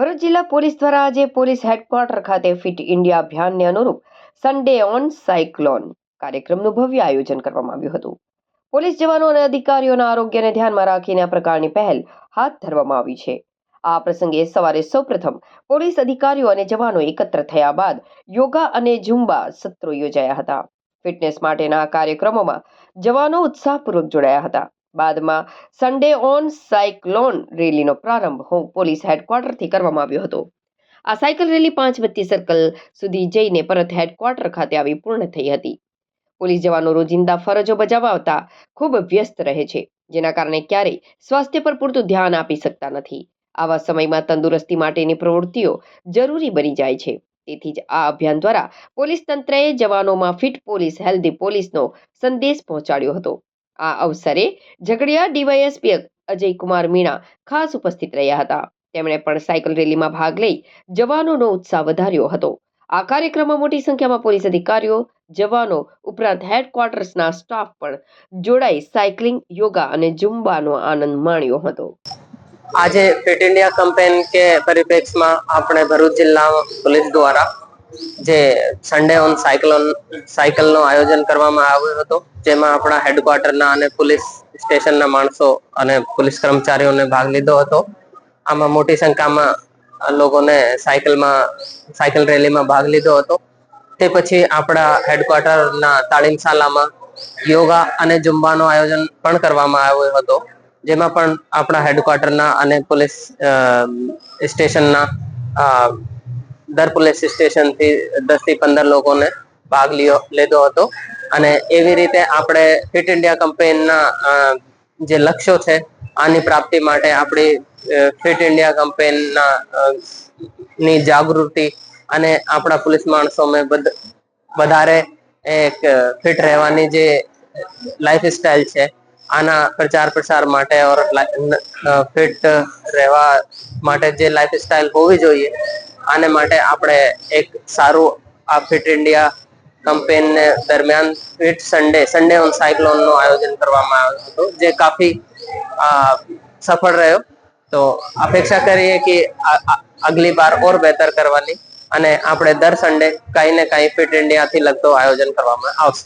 ભરૂચ જિલ્લા પોલીસ દ્વારા આજે પોલીસ હેડક્વાર્ટર ખાતે ફિટ ઇન્ડિયા અભિયાનને અનુરૂપ સન્ડે ઓન સાયક્લોન કાર્યક્રમનું ભવ્ય આયોજન કરવામાં આવ્યું હતું. પોલીસ જવાનો અને અધિકારીઓના આરોગ્યને ધ્યાનમાં રાખીને આ પ્રકારની પહેલ હાથ ધરવામાં આવી છે. આ પ્રસંગે સવારે સૌપ્રથમ પોલીસ અધિકારીઓ અને જવાનો એકત્ર થયા બાદ યોગા અને ઝુંબા સત્રો યોજાયા હતા. ફિટનેસ માટેના કાર્યક્રમોમાં જવાનો ઉત્સાહપૂર્વક જોડાયા હતા. બાદમાં સન્ડે ઓન સાયક્લોન રેલીનો પ્રારંભ પોલીસ હેડક્વાર્ટરથી કરવામાં આવ્યો હતો. આ સાયકલ રેલી પાંચ બત્તી સર્કલ સુધી જઈને પરત હેડક્વાર્ટર ખાતે આવી પૂર્ણ થઈ હતી. પોલીસ જવાનો રોજિંદા ફરજો બજાવતા ખૂબ વ્યસ્ત રહે છે, જેના કારણે ક્યારેય સ્વાસ્થ્ય પર પૂરતું ધ્યાન આપી શકતા નથી. આવા સમયમાં તંદુરસ્તી માટેની પ્રવૃત્તિઓ જરૂરી બની જાય છે. તેથી જ આ અભિયાન દ્વારા પોલીસ તંત્રએ જવાનોમાં ફિટ પોલીસ, હેલ્ધી પોલીસનો સંદેશ પહોંચાડ્યો હતો. આ અવસરે ઝઘડિયા ડીવાયએસપી અજયકુમાર મીણા ખાસ ઉપસ્થિત રહ્યા હતા. તેમણે પણ સાયકલ રેલીમાં ભાગ લઈ જવાનોનો ઉત્સાહ વધાર્યો હતો. આ કાર્યક્રમમાં મોટી સંખ્યામાં પોલીસ અધિકારીઓ, જવાનો ઉપરાંત હેડક્વાર્ટર્સના સ્ટાફ પણ જોડાઈ સાયકલિંગ, યોગા અને ઝુંબાનો આનંદ માણ્યો હતો. આજે ફિટ ઇન્ડિયા કેમ્પેન કે પરિપ્રેક્ષમાં આપણે ભરૂચ જિલ્લા પોલીસ દ્વારા જે સન્ડે ઓન સાયકલોન સાયકલનું આયોજન કરવામાં આવ્યું હતું, જેમાં આપણા હેડક્વાર્ટરના અને પોલીસ સ્ટેશનના માણસો અને પોલીસ કર્મચારીઓને ભાગ લીધો હતો. આમાં મોટી સંખ્યામાં લોકોને સાયકલમાં, સાયકલ રેલીમાં ભાગ લીધો હતો. તે પછી આપણા હેડક્વાર્ટરના તાલીમ શાળામાં યોગા અને ઝુંબાનું આયોજન પણ કરવામાં આવ્યો હતો, જેમાં પણ આપણા હેડક્વાર્ટરના અને પોલીસ સ્ટેશનના દર પોલીસ સ્ટેશનથી દસથી પંદર લોકોને ભાગ લ્યો, લીધો હતો. અને એવી રીતે આપણે ફિટ ઇન્ડિયા કમ્પેનના જે લક્ષ્યો છે, આની પ્રાપ્તિ માટે આપણી ફિટ ઇન્ડિયા કમ્પેનના ની જાગૃતિ અને આપણા પોલીસ માણસોમાં વધારે એક ફિટ રહેવાની જે લાઈફ સ્ટાઇલ છે, આના પ્રચાર પ્રસાર માટે ઓર ફિટ રહેવા માટે જે લાઈફ સ્ટાઇલ હોવી જોઈએ આને માટે આપણે એક સારું આ ફિટ ઇન્ડિયા કેમ્પેન દરમિયાન ફિટ સન્ડે સન્ડે ઓન સાયક્લોનનું આયોજન કરવામાં આવ્યું હતું, જે કાફી સફળ રહ્યો. તો અપેક્ષા કરીએ કે અગલી બાર ઓર બહેતર કરવાની અને આપણે દર સન્ડે કઈ ને કઈ ફિટ ઇન્ડિયા થી લગતો આયોજન કરવામાં આવશે.